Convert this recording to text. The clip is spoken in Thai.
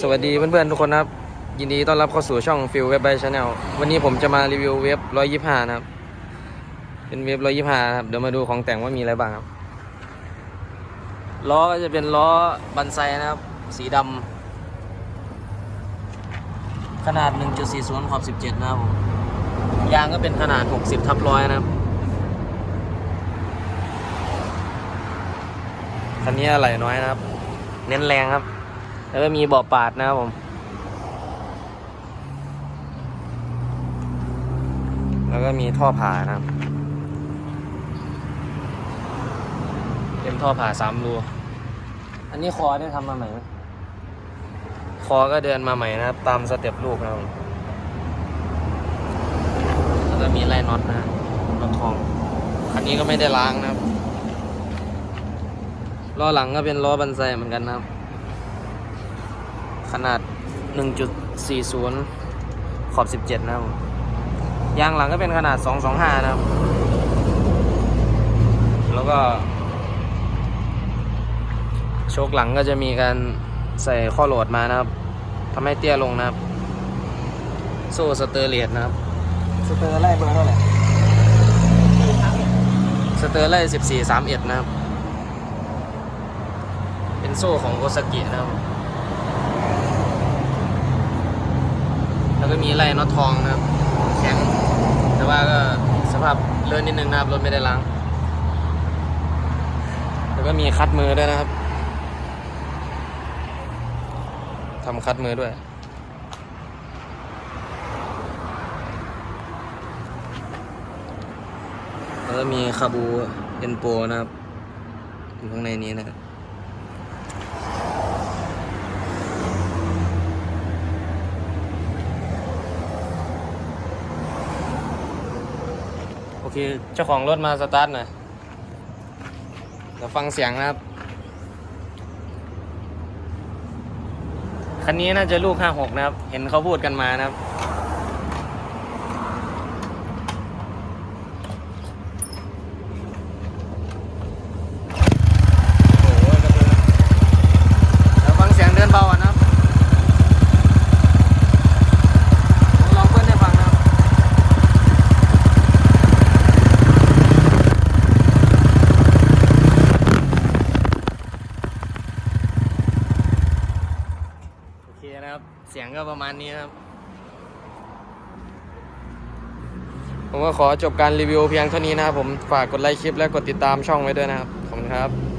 สวัสดีเพื่อนๆทุกคนครับ ยินดีต้อนรับเข้าสู่ช่องฟิลเว็บไบชาแนลวันนี้ผมจะมารีวิวเว็บ125นะครับ เป็นเว็บ125นะครับ เดี๋ยวมาดูของแต่งว่ามีอะไรบ้างครับ ล้อก็จะเป็นล้อบันไซนะครับ สีดำขนาด 1.40ขอบ17 นะครับผมยางก็เป็นขนาด 60ทับร้อยนะครับคันนี้อะไรน้อยนะครับ เน้นแรงครับ แล้วก็มีเบาะปาดนะครับผมแล้วก็มีท่อผ่านะครับเป็นท่อผ่าสามรูอันนี้คอได้ทำมาใหม่ไหมคอก็เดินมาใหม่นะครับ ตามสเต็ปลูกนะครับผมแล้วก็มีไล่น็อตนะครับน็อตทองคันนี้ก็ไม่ได้ล้างนะครับล้อหลังก็เป็นล้อบันไซเหมือนกันนะครับ ขนาด 1.40 ขอบ 17 นะครับผมยางหลังก็เป็นขนาด 225 นะครับ แล้วก็ โชคหลังก็จะมีการใส่ข้อโหลดมานะครับทำให้เตี้ยลงนะครับ โซ่สเตอร์เลสนะครับ สเตอร์ไล่เบอร์เท่าไหร่สเตอร์ไล่14 31 นะครับ เป็นโซ่ของโอซากินะครับ แล้ว ก็มีไล่น็อตทองนะครับแข็งแต่ว่าก็สภาพเลื่อนนิดนึงนะครับรถไม่ได้ล้าง แล้วก็มีคัดมือด้วยนะครับทำคัดมือด้วยแล้วก็มีคาบูเอ็นโปนะครับอยู่ข้างในนี้นะครับ เค เจ้าของรถมาสตาร์ทหน่อยเดี๋ยวฟังเสียงนะครับ คันนี้น่าจะลูก 56 นะครับ เห็นเขาพูดกันมานะครับ โอ้โหกระเบื้องเดี๋ยวฟังเสียงเดินเบาอะนะครับ ลองเพื่อนให้ฟังนะครับ เคนะครับ เสียงก็ประมาณนี้นะครับ ผมก็ขอจบการรีวิวเพียงเท่านี้นะครับผม ฝากกดไลค์คลิปและกดติดตามช่องไว้ด้วยนะครับ ขอบคุณครับ